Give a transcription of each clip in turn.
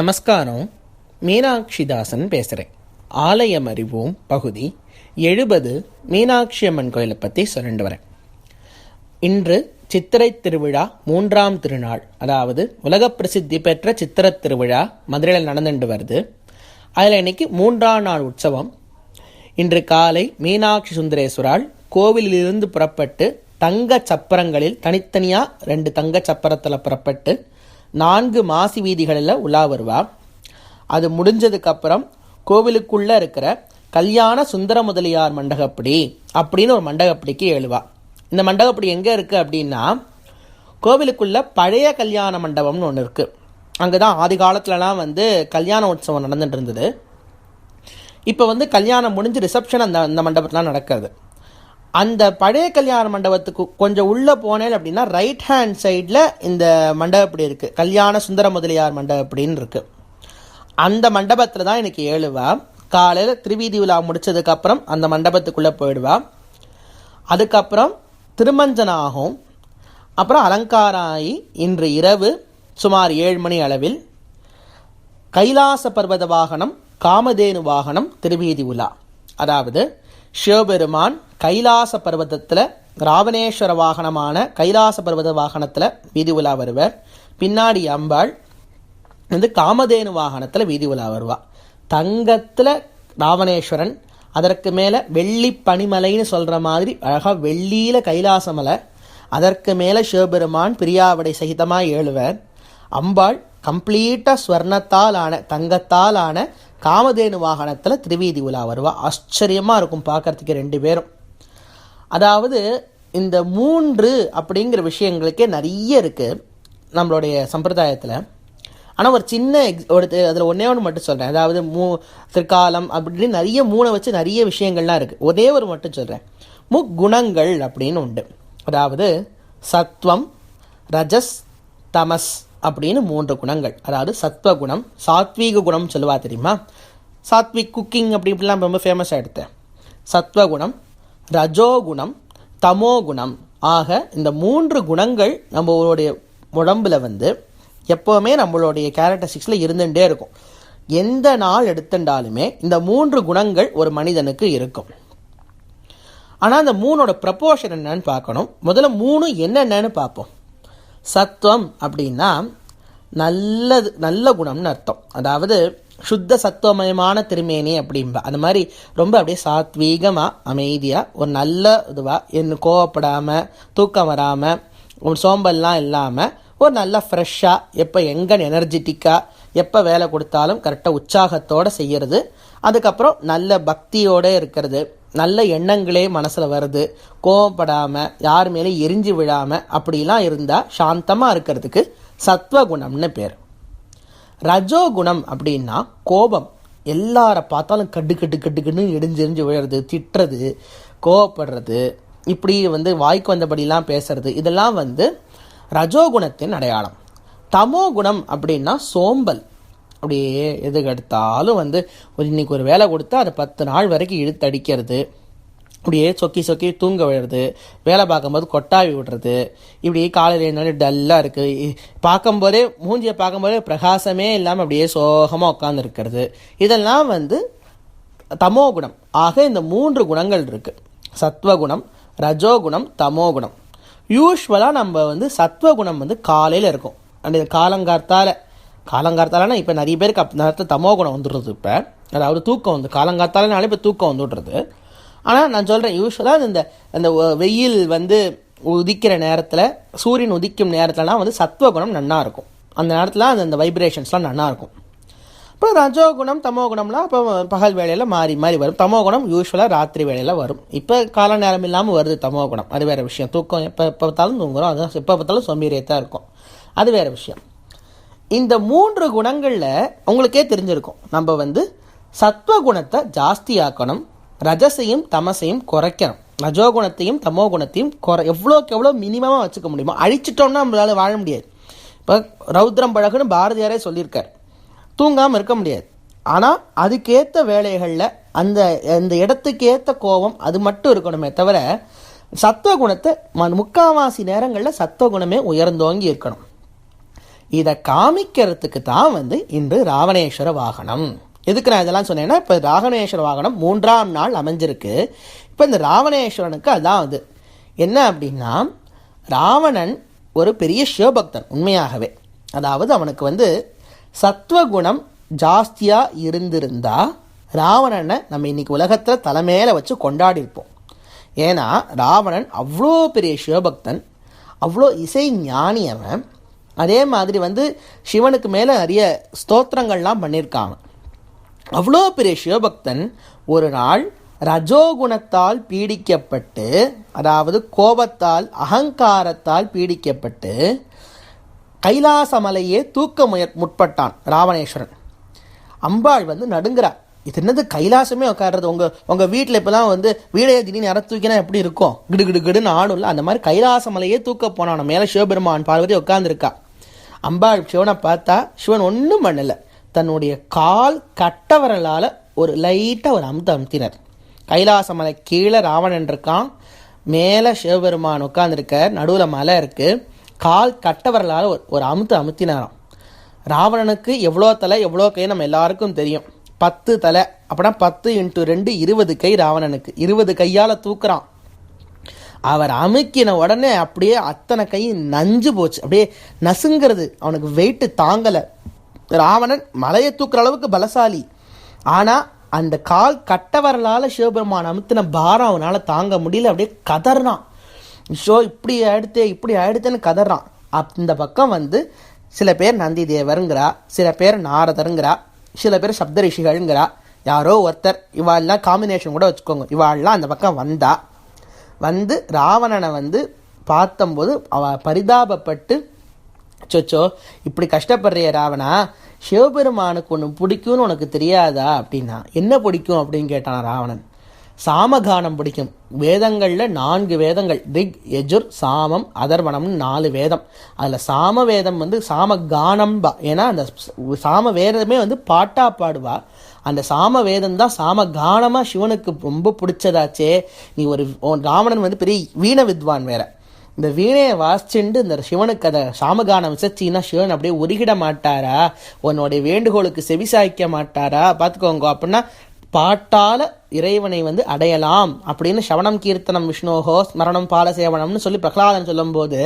நமஸ்காரம். மீனாட்சிதாசன் பேசுகிறேன் ஆலயம் அறிவோம் பகுதி எழுபது மீனாட்சி அம்மன் கோயிலை பற்றி சொல்லிட்டு வரேன். இன்று சித்திரை திருவிழா மூன்றாம் திருநாள். அதாவது உலக பிரசித்தி பெற்ற சித்திர திருவிழா மதுரையில் நடந்துட்டு வருது. அதில் இன்னைக்கு மூன்றாம் நாள் உற்சவம். இன்று காலை மீனாட்சி சுந்தரேஸ்வரால் கோவிலிலிருந்து புறப்பட்டு தங்க சப்பரங்களில் தனித்தனியாக ரெண்டு தங்க சப்பரத்தில் புறப்பட்டு நான்கு மாசி வீதிகளில் உலா வருவா. அது முடிஞ்சதுக்கப்புறம் கோவிலுக்குள்ளே இருக்கிற கல்யாண சுந்தர முதலியார் மண்டகப்படி அப்படின்னு ஒரு மண்டகப்படிக்கு எழுவா. இந்த மண்டகப்படி எங்கே இருக்குது அப்படின்னா கோவிலுக்குள்ளே பழைய கல்யாண மண்டபம்னு ஒன்று இருக்குது அங்கே தான் ஆதி காலத்துலலாம் வந்து கல்யாண உற்சவம் நடந்துட்டு இருந்தது. இப்போ வந்து கல்யாணம் முடிஞ்சு ரிசப்ஷன் அந்த அந்த மண்டபத்தில் நடக்கிறது அந்த பழைய கல்யாண மண்டபத்துக்கு கொஞ்சம் உள்ளே போனேன் அப்படின்னா ரைட் ஹேண்ட் சைடில் இந்த மண்டபப்படி இருக்குது கல்யாண சுந்தர முதலியார் மண்டபப்படின்னு இருக்குது அந்த மண்டபத்தில் தான் எனக்கு ஏழுவா. காலையில் திருவீதி விழா முடிச்சதுக்கப்புறம் அந்த மண்டபத்துக்குள்ளே போயிடுவா. அதுக்கப்புறம் திருமஞ்சனம் ஆகும் அப்புறம் அலங்காரம் ஆகி இன்று இரவு சுமார் ஏழு மணி அளவில் கைலாச பர்வத வாகனம் காமதேனு வாகனம் திருவீதி உலா. அதாவது சிவபெருமான் கைலாச பர்வதத்தில் ராவணேஸ்வர வாகனமான கைலாச பர்வத வாகனத்தில் வீதி உலா வருவர். பின்னாடி அம்பாள் வந்து காமதேனு வாகனத்தில் வீதி உலா வருவாள் தங்கத்தில் ராவணேஸ்வரன் அதற்கு மேலே வெள்ளி பனிமலைன்னு சொல்கிற மாதிரி அழகாக வெள்ளியில் கைலாசமலை அதற்கு மேலே சிவபெருமான் பிரியாவடை சகிதமாக ஏழுவர். அம்பாள் கம்ப்ளீட்டாக ஸ்வர்ணத்தால் ஆன தங்கத்தால் ஆன காமதேனு வாகனத்தில் திருவீதி உலா வருவா. ஆச்சரியமாக இருக்கும் பார்க்குறதுக்கு ரெண்டு பேரும். அதாவது இந்த மூன்று அப்படிங்கிற விஷயங்களுக்கே நிறைய இருக்குது நம்மளுடைய சம்பிரதாயத்தில். ஆனால் ஒரு சின்ன எக்ஸ் ஒரு அதில் ஒன்றே ஒன்று மட்டும் சொல்கிறேன் அதாவது மூ திருக்காலம் அப்படின்னு நிறைய மூணை வச்சு நிறைய விஷயங்கள்லாம் இருக்குது ஒரே ஒரு மட்டும் சொல்கிறேன் முக்குணங்கள் அப்படின்னு உண்டு. அதாவது சத்வம் ரஜஸ் தமஸ். அப்படின்னு மூன்று குணங்கள். அதாவது சத்வ குணம் சாத்வீக குணம் சொல்லுவா தெரியுமா? சாத்விக் குக்கிங் அப்படி இப்படிலாம் ரொம்ப ஃபேமஸ் ஆகிடுது சத்வகுணம் ரஜோகுணம் தமோகுணம். ஆக இந்த மூன்று குணங்கள் நம்மளுடைய உடம்புல வந்து எப்போவுமே நம்மளுடைய கேரக்டரிஸ்டிக்ஸில் இருந்துகிட்டே இருக்கும். எந்த நாள் எடுத்துட்டாலுமே இந்த மூன்று குணங்கள் ஒரு மனிதனுக்கு இருக்கும். ஆனால் அந்த மூணோட ப்ரப்போர்ஷன் என்னன்னு பார்க்கணும். முதல்ல மூணு என்னென்னு பார்ப்போம். சத்துவம் அப்படின்னா நல்லது நல்ல குணம்னு அர்த்தம். அதாவது சுத்த சத்துவமயமான திருமேனி அப்படிம்பா. அந்த மாதிரி ரொம்ப அப்படியே சாத்வீகமாக அமைதியாக ஒரு நல்ல இதுவாக என்ன கோவப்படாமல் தூக்கம் வராமல் ஒரு சோம்பல்லாம் இல்லாமல் ஒரு நல்ல ஃப்ரெஷ்ஷாக எப்போ எங்கே எனர்ஜெட்டிக்காக எப்போ வேலை கொடுத்தாலும் கரெக்டாக உற்சாகத்தோடு செய்கிறது அதுக்கப்புறம் நல்ல பக்தியோடு இருக்கிறது. நல்ல எண்ணங்களே மனசில் வருது. கோவப்படாமல் யார் மேலே எரிஞ்சு விழாமல் அப்படிலாம் இருந்தால் சாந்தமாக இருக்கிறதுக்கு சத்வகுணம்னு பேர். ரஜோகுணம் அப்படின்னா கோபம். எல்லாரை பார்த்தாலும் கட்டு கட்டு கட்டு கட்டுன்னு இடிஞ்செறிஞ்சு விழுறது திட்டுறது கோவப்படுறது இப்படி வந்து வாய்க்கு வந்தபடிலாம் பேசுறது இதெல்லாம் வந்து ரஜோகுணத்தின் அடையாளம். தமோ குணம் அப்படின்னா சோம்பல். அப்படியே எதுக்கு எடுத்தாலும் வந்து ஒரு இன்னைக்கு ஒரு வேலை கொடுத்தா அதை பத்து நாள் வரைக்கும் இழுத்து அடிக்கிறது. இப்படியே சொக்கி சொக்கி தூங்க விழுறது வேலை பார்க்கும்போது கொட்டாவி விடுறது. இப்படி காலையில் இருந்தாலும் டல்லாக இருக்குது பார்க்கும்போதே மூஞ்சியை பார்க்கும்போதே பிரகாசமே இல்லாமல் அப்படியே சோகமாக உட்காந்துருக்கிறது இதெல்லாம் வந்து தமோ குணம். ஆக இந்த மூன்று குணங்கள் இருக்குது சத்வகுணம் ரஜோகுணம் தமோ குணம் யூஸ்வலாக நம்ம வந்து சத்வகுணம் வந்து காலையில் இருக்கும். அந்த காலங்கார்த்தால் காலங்காலத்தாலனா இப்போ நிறைய பேருக்கு அப் நேரத்தில் தமோ குணம் வந்துடுறது இப்போ. அதாவது தூக்கம் வந்து காலங்கார்த்தாலனாலே இப்போ தூக்கம் வந்துடுறது. ஆனால் நான் சொல்கிறேன் யூஸ்வலாக இந்த அந்த வெயில் வந்து உதிக்கிற நேரத்தில் சூரியன் உதிக்கும் நேரத்துலலாம் வந்து சத்வகுணம் நன்னா இருக்கும். அந்த நேரத்தில் அந்த அந்த வைப்ரேஷன்ஸ்லாம் நல்லாயிருக்கும் இருக்கும். இப்போ ரஜோகுணம் தமோ குணம்லாம் இப்போ பகல் வேலையில் மாறி மாறி வரும். தமோ குணம் யூஸ்வலாக ராத்திரி வேலையில் வரும். இப்போ கால நேரம் இல்லாமல் வருது தமோ குணம். அது வேறு விஷயம். தூக்கம் எப்போ எப்போ பார்த்தாலும் தூங்குறோம். அது எப்போ பார்த்தாலும் சோம்பேறியத்தான் இருக்கும். அது வேறு விஷயம். இந்த மூன்று குணங்களில் உங்களுக்கே தெரிஞ்சிருக்கும். நம்ம வந்து சத்துவ குணத்தை ஜாஸ்தியாக்கணும் ரஜசையும் தமசையும் குறைக்கணும். ரஜோகுணத்தையும் தமோ குணத்தையும் குறை எவ்வளோக்கு எவ்வளோ மினிமமாக வச்சுக்க முடியுமோ அழிச்சிட்டோம்னா நம்மளால் வாழ முடியாது. இப்போ ரௌத்ரம் பழகுன்னு பாரதியாரே சொல்லியிருக்கார். தூங்காமல் இருக்க முடியாது. ஆனால் அதுக்கேற்ற வேலைகளில் அந்த அந்த இடத்துக்கு ஏற்ற கோபம் அது மட்டும் இருக்கணுமே தவிர சத்துவகுணத்தை ம- முக்காவாசி நேரங்களில் சத்துவ குணமே உயர்ந்தோங்கி இருக்கணும். இதை காமிக்கிறதுக்கு தான் வந்து இன்று ராவணேஸ்வர வாகனம். எதுக்கு நான் இதெல்லாம் சொன்னேன்னா இப்போ ராவணேஸ்வர வாகனம் மூன்றாம் நாள் அமைஞ்சிருக்கு. இப்போ இந்த ராவணேஸ்வரனுக்கு அதான் அது என்ன அப்படின்னா ராவணன் ஒரு பெரிய சிவபக்தன் உண்மையாகவே. அதாவது அவனுக்கு வந்து சத்வகுணம் ஜாஸ்தியாக இருந்திருந்தா ராவணனை நம்ம இன்றைக்கி உலகத்தில் தலைமையில் வச்சு கொண்டாடியிருப்போம். ஏன்னா ராவணன் அவ்வளோ பெரிய சிவபக்தன் அவ்வளோ இசை ஞானி அவன் அதே மாதிரி வந்து சிவனுக்கு மேலே நிறைய ஸ்தோத்திரங்கள்லாம் பண்ணியிருக்காங்க அவ்வளோ பெரிய சிவபக்தன் ஒரு நாள் ரஜோகுணத்தால் பீடிக்கப்பட்டு அதாவது கோபத்தால் அகங்காரத்தால் பீடிக்கப்பட்டு கைலாசமலையே தூக்க முயற் முற்பட்டான் ராவணேஸ்வரன். அம்பாள் வந்து நடுங்கிறா. இது என்னது கைலாசமே உட்காடுறது உங்கள் உங்கள் வீட்டில் இப்போலாம் வந்து வீடையே திடீர்னு இற தூக்கினா எப்படி இருக்கும்? கிடு கிடு கிடுன்னு ஆடும்ல அந்த மாதிரி கைலாச மலையே தூக்க போனான். மேலே சிவபெருமான் பார்வதி உட்காந்துருக்கா அம்பாள் சிவனை பார்த்தா சிவன் ஒன்றும் பண்ணலை. தன்னுடைய கால் கட்டவரலால் ஒரு லைட்டாக ஒரு அமுத்த அமுத்தினர். கைலாச மலை கீழே ராவணன் இருக்கான். மேலே சிவபெருமான் உட்காந்துருக்கார் நடுவில் மலை இருக்குது கால் கட்டவரலால் ஒரு ஒரு அமுத்து அமுத்தினாராம். ராவணனுக்கு எவ்வளோ தலை எவ்வளோ கை நம்ம எல்லாருக்கும் தெரியும். பத்து தலை அப்படின்னா பத்து இன்ட்டு ரெண்டு இருபது கை ராவணனுக்கு. இருபது கையால் தூக்குறான். அவர் அமுக்கின உடனே அப்படியே அத்தனை கை நஞ்சு போச்சு. அப்படியே நசுங்கிறது. அவனுக்கு வெயிட்டு தாங்கலை. ராவணன் மலையை தூக்குற அளவுக்கு பலசாலி. ஆனால் அந்த கால் கட்டவரலால் சிவபெருமான் அமுத்தின பாரம் அவனால் தாங்க முடியல. அப்படியே கதறான். ஷோ இப்படி ஆயிடுத்தே இப்படி ஆயிடுத்தேன்னு கதறான். அந்த பக்கம் வந்து சில பேர் நந்தி தேவருங்கிறா சில பேர் நாரதருங்கிறா. சில பேர் சப்த ரிஷிகள்ங்கிறா. யாரோ ஒருத்தர் இவாள்லாம் காம்பினேஷன் கூட வச்சுக்கோங்க. இவாள்லாம் அந்த பக்கம் வந்தா வந்து ராவணனை வந்து பார்த்தம்போது அவ பரிதாபப்பட்டு சொச்சோ இப்படி கஷ்டப்படுறிய ராவணா சிவபெருமானுக்கு ஒன்று பிடிக்கும்னு உனக்கு தெரியாதா? அப்படின்னா என்ன பிடிக்கும் அப்படின்னு கேட்டான் ராவணன். சாமகானம் பிடிக்கும். வேதங்களில் நான்கு வேதங்கள். ரிக் எஜுர் சாமம் அதர்வனம்னு நாலு வேதம். அதில் சாம வேதம் வந்து சாம கானம்பா ஏன்னா அந்த சாம வேதமே வந்து பாட்டா பாடுவா. அந்த சாம வேதம் தான் சாம கானமாக சிவனுக்கு ரொம்ப பிடிச்சதாச்சே. நீ ஒரு ராவணன் வந்து பெரிய வீண வித்வான் வேற. இந்த வீணையை வாசிச்சுண்டு இந்த சிவனுக்கு அதை சாமகானம் விசச்சின்னா சிவன் அப்படியே உருகிட மாட்டாரா? உன்னுடைய வேண்டுகோளுக்கு செவிசாய்க்க மாட்டாரா? பார்த்துக்கோங்க அப்படின்னா பாட்டால இறைவனை வந்து அடையலாம் அப்படின்னு சவணம் கீர்த்தனம் விஷ்ணோகோ ஸ்மரணம் பாலசேவனம்னு சொல்லி பிரகலாதன் சொல்லும்போது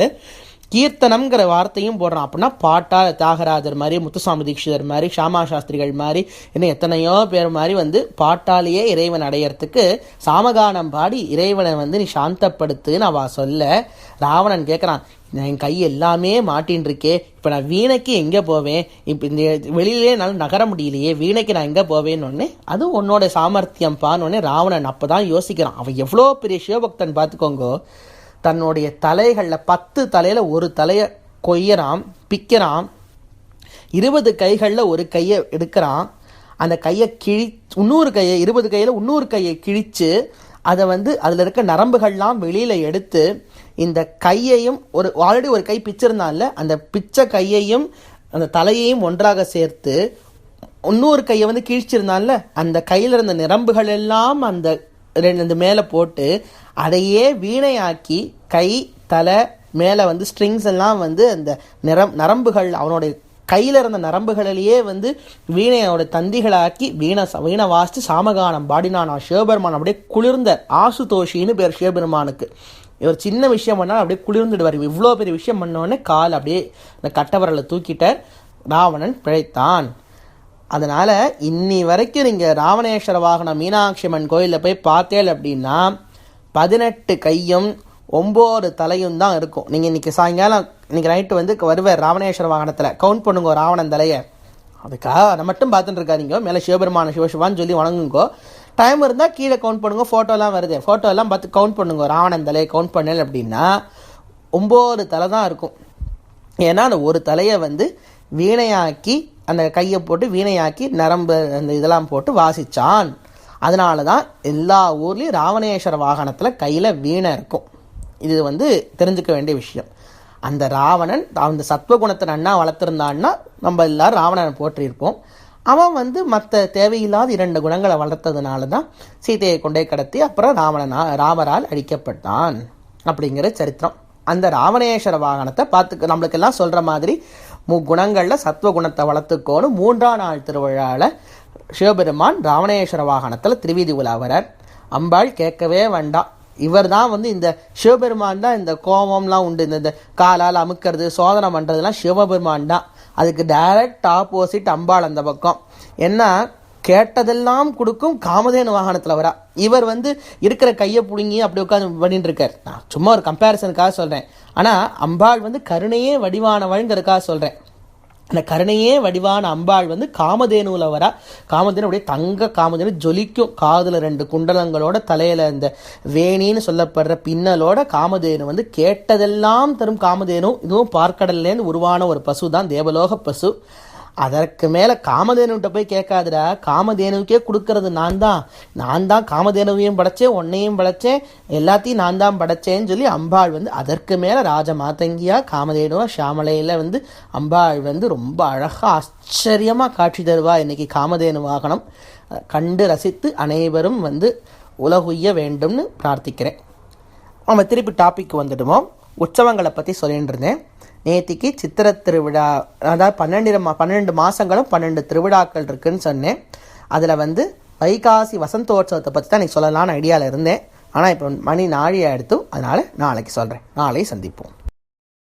கீர்த்தனம்ங்கிற வார்த்தையும் போடுறான். அப்படின்னா பாட்டால் தியாகராஜர் மாதிரி முத்துசாமி தீட்சிதர் மாதிரி ஷாமா சாஸ்திரிகள் மாதிரி இன்னும் எத்தனையோ பேர் மாதிரி வந்து பாட்டாலேயே இறைவன் அடையறதுக்கு சாமகானம் பாடி இறைவனை வந்து நீ சாந்தப்படுத்துன்னு அவ சொல்ல ராவணன் கேட்குறான் என் கை எல்லாமே மாட்டின்னு இருக்கே இப்போ நான் வீணைக்கு எங்கே போவேன்? இப்போ இந்த வெளியிலே என்னால் நகர முடியலையே. வீணைக்கு நான் எங்கே போவேன்னு ஒன்று அது உன்னோட சாமர்த்தியம்பான்னு உடனே ராவணன் அப்போ தான் யோசிக்கிறான். அவன் எவ்வளோ பெரிய சிவபக்தன் பார்த்துக்கோங்கோ தன்னுடைய தலைகளில் பத்து தலையில் ஒரு தலையை கொய்யறான் பிக்கிறான் இருபது கைகளில் ஒரு கையை எடுக்கிறான். அந்த கையை கிழி இன்னொரு கையை இருபது கையில் இன்னொரு கையை கிழித்து அதை வந்து அதில் இருக்க நரம்புகள்லாம் வெளியில் எடுத்து இந்த கையையும் ஒரு ஆல்ரெடி ஒரு கை பிச்சிருந்தால அந்த பிச்சை கையையும் அந்த தலையையும் ஒன்றாக சேர்த்து இன்னொரு கையை வந்து கிழிச்சிருந்தால அந்த கையில் இருந்த நரம்புகள் எல்லாம் அந்த ரெண்டு மேலே போட்டு அதையே வீணையாக்கி கை தலை மேலே வந்து ஸ்ட்ரிங்ஸ் எல்லாம் வந்து அந்த நிரம் நரம்புகள் அவனுடைய கையில் இருந்த நரம்புகளிலேயே வந்து வீணையோட தந்திகளாக்கி வீணை வீணை வாசித்து சாமகானம் பாடினானா சிவபெருமான் அப்படியே குளிர்ந்த ஆசுதோஷின்னு பேர் சிவபெருமானுக்கு இவர் சின்ன விஷயம் பண்ணால் அப்படியே குளிர்ந்துடுவார். இவ்வளோ பெரிய விஷயம் பண்ணோடனே கால் அப்படியே இந்த கட்டவரலை தூக்கிட்டார். ராவணன் பிழைத்தான். அதனால் இன்னி வரைக்கும் நீங்கள் ராவணேஸ்வர வாகனம் மீனாட்சி அம்மன் கோயிலில் போய் பார்த்தேன் அப்படின்னா பதினெட்டு கையும் ஒம்பது தலையும் தான் இருக்கும். நீங்கள் இன்றைக்கி சாயங்காலம் இன்றைக்கி நைட்டு வந்து வருவார் ராவணேஸ்வர வாகனத்தில். கவுண்ட் பண்ணுங்க ராவணன் தலையை. அதுக்காக அதை மட்டும் பார்த்துட்டு இருக்காதிங்க. மேலே சிவபெருமான சிவசிவான்னு சொல்லி வணங்குங்கோ. டைம் இருந்தால் கீழே கவுண்ட் பண்ணுங்க. ஃபோட்டோலாம் வருது. ஃபோட்டோலாம் பார்த்து கவுண்ட் பண்ணுங்க. ராவணன் தலையை கவுண்ட் பண்ணல அப்படின்னா ஒம்பது தலை தான் இருக்கும். ஏன்னா அந்த ஒரு தலையை வந்து வீணையாக்கி அந்த கையை போட்டு வீணையாக்கி நரம்பு அந்த இதெல்லாம் போட்டு வாசிச்சான். அதனால தான் எல்லா ஊர்லேயும் ராவணேஸ்வர வாகனத்தில் கையில் வீணை இருக்கும். இது வந்து தெரிஞ்சுக்க வேண்டிய விஷயம். அந்த ராவணன் அந்த சத்வகுணத்தை நன்னா வளர்த்துருந்தான்னா நம்ம எல்லாரும் ராவணனை போற்றியிருப்போம். அவன் வந்து மற்ற தேவையில்லாத இரண்டு குணங்களை வளர்த்ததுனால தான் சீதையை கொண்டே கடத்தி அப்புறம் ராவணனா ராமரால் அழிக்கப்பட்டான் அப்படிங்கிற சரித்திரம். அந்த ராவணேஸ்வர வாகனத்தை பார்த்து நம்மளுக்கெல்லாம் சொல்கிற மாதிரி முக்குணங்களில் சத்வகுணத்தை வளர்த்துக்கோன்னு மூன்றாம் நாள் திருவிழாவில் சிவபெருமான் ராவணேஸ்வர வாகனத்தில் திருவீதி உலாவரர் அம்பாள் கேட்கவே வேண்டாம். இவர் தான் வந்து இந்த சிவபெருமான் தான் இந்த கோபம்லாம் உண்டு. இந்த இந்த காலால் அமுக்கிறது சோதனை பண்ணுறதுலாம் சிவபெருமான் தான். அதுக்கு டைரக்ட் ஆப்போசிட் அம்பாள் அந்த பக்கம். என்ன? கேட்டதெல்லாம் கொடுக்கும் காமதேனு வாகனத்தில் வரா. இவர் வந்து இருக்கிற கையை பிடுங்கி அப்படி உட்காந்து பண்ணிட்டு இருக்கார் நான் சும்மா ஒரு கம்பேரிசனுக்காக சொல்கிறேன் ஆனால் அம்பாள் வந்து கருணையே வடிவானவள்ங்கிறதுக்காக சொல்கிறேன் அந்த கருணையே வடிவான அம்பாள் வந்து காமதேனுவில் வரா. காமதேனு அப்படியே தங்க காமதேனு ஜொலிக்கும். காதில் ரெண்டு குண்டலங்களோட தலையில் இந்த வேணின்னு சொல்லப்படுற பின்னலோட காமதேனு வந்து கேட்டதெல்லாம் தரும் காமதேனு. இதுவும் பார்க்கடல்லேருந்து உருவான ஒரு பசு தான் தேவலோக பசு. அதற்கு மேலே காமதேனுகிட்ட போய் கேட்காதுடா. காமதேனுவுக்கே கொடுக்கறது நான் தான் நான் தான் காமதேனுவையும் படைச்சேன் உன்னையும் படைச்சேன் எல்லாத்தையும் நான் தான் படைச்சேன்னு சொல்லி அம்பாள் வந்து அதற்கு மேலே ராஜ மாதங்கியா காமதேனுவா ஷாமலையில் வந்து அம்பாள் வந்து ரொம்ப அழகாக ஆச்சரியமாக காட்சி தருவா இன்னைக்கு காமதேனு வாகனம். கண்டு ரசித்து அனைவரும் வந்து உலகுய்ய வேண்டும்னு பிரார்த்திக்கிறேன். நம்ம திருப்பி டாபிக் வந்துடுவோம். உற்சவங்களை பற்றி சொல்லிட்டு இருந்தேன். நேத்திக்கு சித்திர திருவிழா அதாவது பன்னெண்டு மா பன்னெண்டு மாதங்களும் பன்னெண்டு திருவிழாக்கள் இருக்குதுன்னு சொன்னேன். அதில் வந்து வைகாசி வசந்தோற்சவத்தை பற்றி தான் எனக்கு சொல்லலாம்னு ஐடியாவில் இருந்தேன். ஆனால் இப்போ மணி நாழியை எடுத்தும் அதனால் நாளைக்கு சொல்கிறேன் நாளை சந்திப்போம்.